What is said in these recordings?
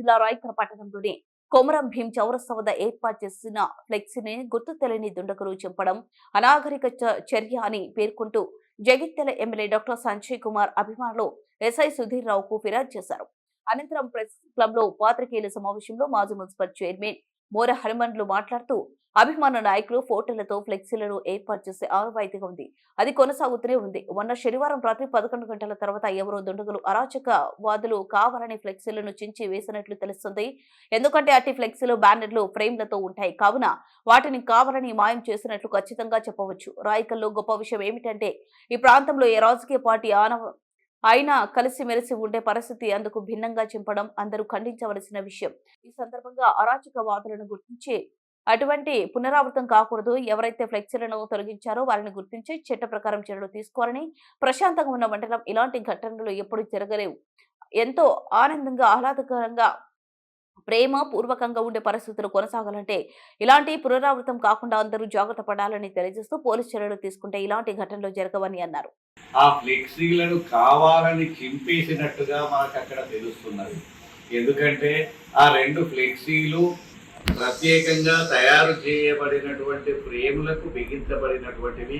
జిల్లా రాయకర పట్టణంలోని కొమరం భీం చౌరస్తా వద్ద ఏర్పాటు చేసిన ఫ్లెక్సీని గుర్తు తెలియని దుండగులు చింపడం అనాగరిక చర్య అని పేర్కొంటూ జగిత్యాల ఎమ్మెల్యే డాక్టర్ సంజయ్ కుమార్ అభిమానులు ఎస్ఐ సుధీర్ రావుకు ఫిర్యాదు చేశారు. అనంతరం ప్రెస్ క్లబ్లో పాత్రికేయుల సమావేశంలో మాజీ మున్సిపల్ చైర్మన్ మోర హనుమండ్లు మాట్లాడుతూ అభిమాన నాయకులు ఫోటోలతో ఫ్లెక్సీలను ఏర్పాటు చేసే ఆనవాయితీగా ఉంది. అది కొనసాగుతూనే ఉంది. మొన్న శనివారం రాత్రి పదకొండు గంటల తర్వాత ఎవరో దుండగులు అరాచక వాదులు కావాలని ఫ్లెక్సీలను చించి వేసినట్లు తెలుస్తుంది. ఎందుకంటే అట్టి ఫ్లెక్సీలు బ్యానర్లు ఫ్రేమ్లతో ఉంటాయి. కావున వాటిని కావాలని మాయం చేసినట్లు ఖచ్చితంగా చెప్పవచ్చు. రాయకల్లో గొప్ప విషయం ఏమిటంటే ఈ ప్రాంతంలో ఏ రాజకీయ పార్టీ ఆనవ అయినా కలిసిమెలిసి ఉండే పరిస్థితి అందుకు భిన్నంగా చింపడం అందరూ ఖండించవలసిన విషయం. ఈ సందర్భంగా అరాచక వాదులను గుర్తించి అటువంటి పునరావృతం కాకూడదు. ఎవరైతే ఫ్లెక్సీలను తొలగించారో వారిని గుర్తించి చట్ట ప్రకారం చర్యలు తీసుకోవాలని ప్రశాంతంగా ఉన్న మండలం ఇలాంటి ఘటనలు ఎప్పుడు జరగలేవు. ఎంతో ఆనందంగా ఆహ్లాదకరంగా ప్రేమ పూర్వకంగా ఉండే పరిస్థితులు కొనసాగాలంటే ఇలాంటి పునరావృతం కాకుండా అందరూ జాగ్రత్త పడాలని తెలియజేస్తూ పోలీస్ చర్యలు తీసుకుంటే ఇలాంటి ఘటనలు జరగవని అన్నారు. ఆ ఫ్లెక్సీలను కావాలని చింపేసినట్టుగా మనకు అక్కడ తెలుస్తున్నది. ఎందుకంటే ఆ రెండు ఫ్లెక్సీలు ప్రత్యేకంగా తయారు చేయబడినటువంటి ఫ్రేములకు బిగించబడినటువంటివి.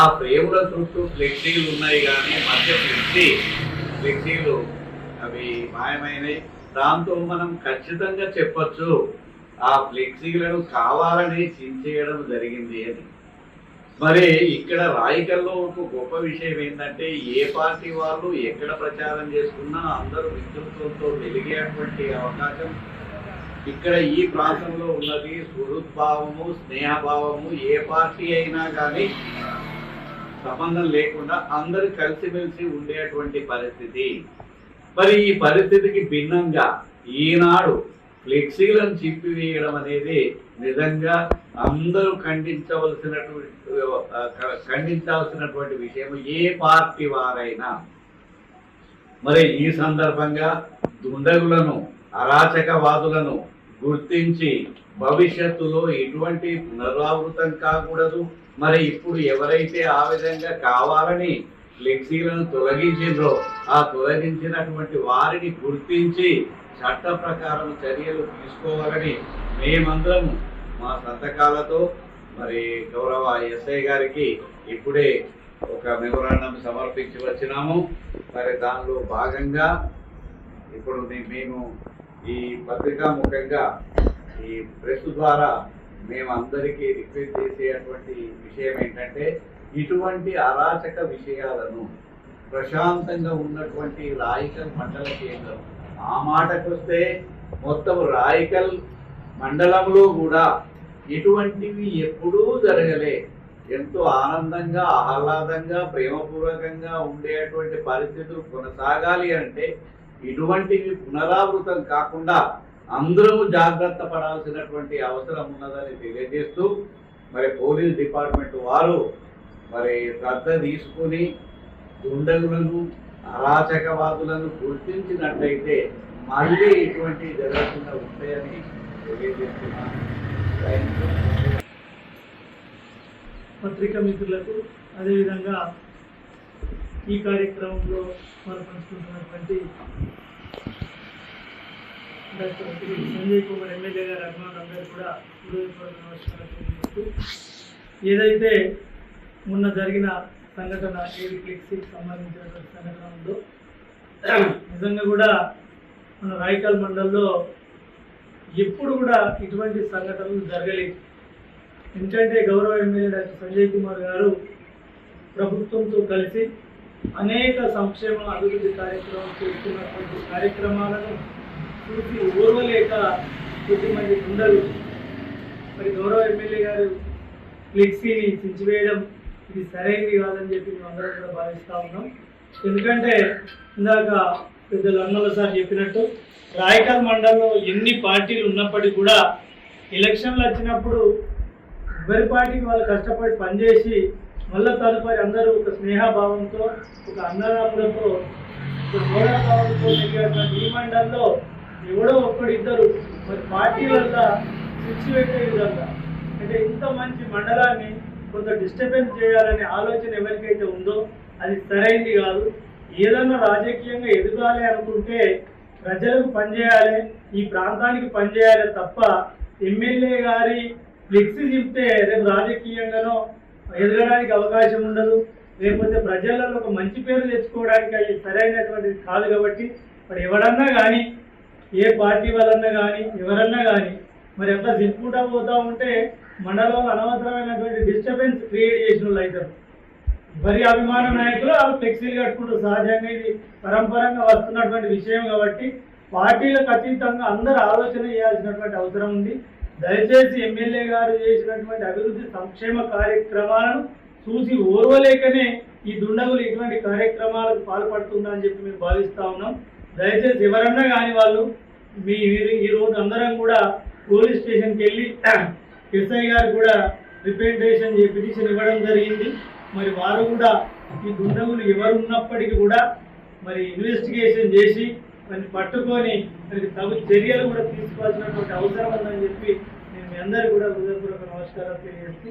ఆ ఫ్రేముల చుట్టూ ఫ్లెక్సీలు ఉన్నాయి కానీ మధ్య ఫ్లెక్సీ ఫ్లెక్సీలు అవి మాయమైనవి దాంతో మనం ఖచ్చితంగా చెప్పచ్చు ఆ ఫ్లెక్సీలను కావాలని చించేయడం జరిగింది అని. మరి ఇక్కడ రాయికల్లో ఒక గొప్ప విషయం ఏంటంటే ఏ పార్టీ వాళ్ళు ఎక్కడ ప్రచారం చేసుకున్నా అందరూ విద్యుత్తులతో వెలిగేటువంటి అవకాశం ఇక్కడ ఈ ప్రాంతంలో ఉన్నది. సుహృద్భావము స్నేహభావము ఏ పార్టీ అయినా కానీ సంబంధం లేకుండా అందరూ కలిసిమెలిసి ఉండేటువంటి పరిస్థితి. మరి ఈ పరిస్థితికి భిన్నంగా ఈనాడు ఫ్లెక్సీలను చిప్పివేయడం అనేది నిజంగా అందరూ ఖండించవలసినటువంటి ఖండించాల్సినటువంటి విషయం ఏ పార్టీ వారైనా. మరి ఈ సందర్భంగా దుండగులను అరాచకవాదులను గుర్తించి భవిష్యత్తులో ఎటువంటి పునరావృతం కాకూడదు. మరి ఇప్పుడు ఎవరైతే ఆ విధంగా కావాలని ఫ్లెక్సీలను తొలగించిండ్రో ఆ తొలగించినటువంటి వారిని గుర్తించి చట్ట ప్రకారం చర్యలు తీసుకోవాలని మేమందరం మా సంతకాలతో మరి గౌరవ ఎస్ఐ గారికి ఇప్పుడే ఒక మెమోరాండం సమర్పించి వచ్చినాము. మరి దానిలో భాగంగా ఇప్పుడు మేము ఈ పత్రికా ముఖంగా ఈ ప్రెస్ ద్వారా మేము అందరికీ రిక్వెస్ట్ చేసేటువంటి విషయం ఏంటంటే ఇటువంటి అరాచక విషయాలను ప్రశాంతంగా ఉన్నటువంటి రాయికల్ మండల కేంద్రం. ఆ మాటకొస్తే మొత్తం రాయికల్ మండలంలో కూడా ఇటువంటివి ఎప్పుడూ జరగలే. ఎంతో ఆనందంగా ఆహ్లాదంగా ప్రేమపూర్వకంగా ఉండేటువంటి పరిస్థితులు కొనసాగాలి అంటే ఇటువంటివి పునరావృతం కాకుండా అందరము జాగ్రత్త పడాల్సినటువంటి అవసరం ఉన్నదని తెలియజేస్తూ మరి పోలీస్ డిపార్ట్మెంట్ వారు మరి శ్రద్ధ తీసుకుని దుండగులను అరాచకవాదులను గుర్తించినట్లయితే మళ్ళీ ఇటువంటి జరగకుండా ఉంటాయని తెలియజేస్తున్నాను. పత్రిక పత్రికా మిత్రులకు అదేవిధంగా ఈ కార్యక్రమంలో మనం పంచుకుంటున్నటువంటి డాక్టర్ సంజయ్ కుమార్ ఎమ్మెల్యే గారి అభిమానులందరూ కూడా హృదయపూర్వక నమస్కారం ఏదైతే మొన్న జరిగిన సంఘటన ఏడు ఫ్లెక్సీకి సంబంధించినటువంటి సంఘటన ఉందో నిజంగా కూడా మన రాయకల్ మండలంలో ఎప్పుడు కూడా ఇటువంటి సంఘటనలు జరగలేదు. ఎందుకంటే గౌరవ ఎమ్మెల్యే డాక్టర్ సంజయ్ కుమార్ గారు ప్రభుత్వంతో కలిసి అనేక సంక్షేమ అభివృద్ధి కార్యక్రమాలు చేస్తున్నటువంటి కార్యక్రమాలను చూసి ఓర్వలేక కొద్దిమంది ఉండరు మరి గౌరవ ఎమ్మెల్యే గారు ఫ్లెక్సీని చించివేయడం ఇది సరైనది కాదని చెప్పి మేము అందరం కూడా భావిస్తూ ఉన్నాం. ఎందుకంటే ఇందాక పెద్దలు అన్నల సార్ చెప్పినట్టు రాయకల్ మండలంలో ఎన్ని పార్టీలు ఉన్నప్పటికీ కూడా ఎలక్షన్లు వచ్చినప్పుడు ఎవరి పార్టీకి వాళ్ళు కష్టపడి పనిచేసి మళ్ళీ తదుపరి అందరూ ఒక స్నేహభావంతో ఒక అన్నదాములతో ఒక సోదరభావంతో ఈ మండలంలో ఎవడో ఒక్కడిద్దరు మరి పార్టీ వల్ల శిక్ష పెట్టే విధంగా? అంటే ఇంత మంచి మండలాన్ని కొంత డిస్టర్బెన్స్ చేయాలనే ఆలోచన ఎవరికైతే ఉందో అది సరైంది కాదు. ఏదన్నా రాజకీయంగా ఎదగాలి అనుకుంటే ప్రజలకు పనిచేయాలి ఈ ప్రాంతానికి పనిచేయాలి తప్ప ఎమ్మెల్యే గారి ఫ్లెక్సీ చెప్తే రేపు రాజకీయంగానో ఎదగడానికి అవకాశం ఉండదు. లేకపోతే ప్రజలలో ఒక మంచి పేరు తెచ్చుకోవడానికి అది సరైనటువంటిది కాదు కాబట్టి మరి ఎవరన్నా కానీ ఏ పార్టీ వాళ్ళన్నా కానీ ఎవరన్నా కానీ మరి ఎంత దింపుకుంటా పోతూ ఉంటే మండలంలో అనవసరమైనటువంటి డిస్టర్బెన్స్ క్రియేట్ చేసిన వాళ్ళు అవుతారు మరి అభిమాన నాయకులు అవి ఫ్లెక్సీలు కట్టుకుంటారు సహజంగా ఇది పరంపరంగా వస్తున్నటువంటి విషయం కాబట్టి పార్టీలకు అతీతంగా అందరూ ఆలోచన చేయాల్సినటువంటి అవసరం ఉంది. దయచేసి ఎమ్మెల్యే గారు చేసినటువంటి అభివృద్ధి సంక్షేమ కార్యక్రమాలను చూసి ఓర్వలేకనే ఈ దుండగులు ఇటువంటి కార్యక్రమాలకు పాల్పడుతుందని అని చెప్పి మేము భావిస్తూ ఉన్నాం. దయచేసి ఎవరన్నా కానీ వాళ్ళు మీ మీరు ఈ అందరం కూడా పోలీస్ స్టేషన్కి వెళ్ళి ఎస్ఐ గారు కూడా రిప్రజెంటేషన్ పిటిషన్ ఇవ్వడం జరిగింది. మరి వారు కూడా ఈ దుండగులు ఎవరు ఉన్నప్పటికీ కూడా మరి ఇన్వెస్టిగేషన్ చేసి మరి పట్టుకొని మరి తగు చర్యలు కూడా తీసుకోవాల్సినటువంటి అవసరం ఉందని చెప్పి నేను మీ అందరికీ కూడా హృదయపూర్వక నమస్కారాలు తెలియజేస్తూ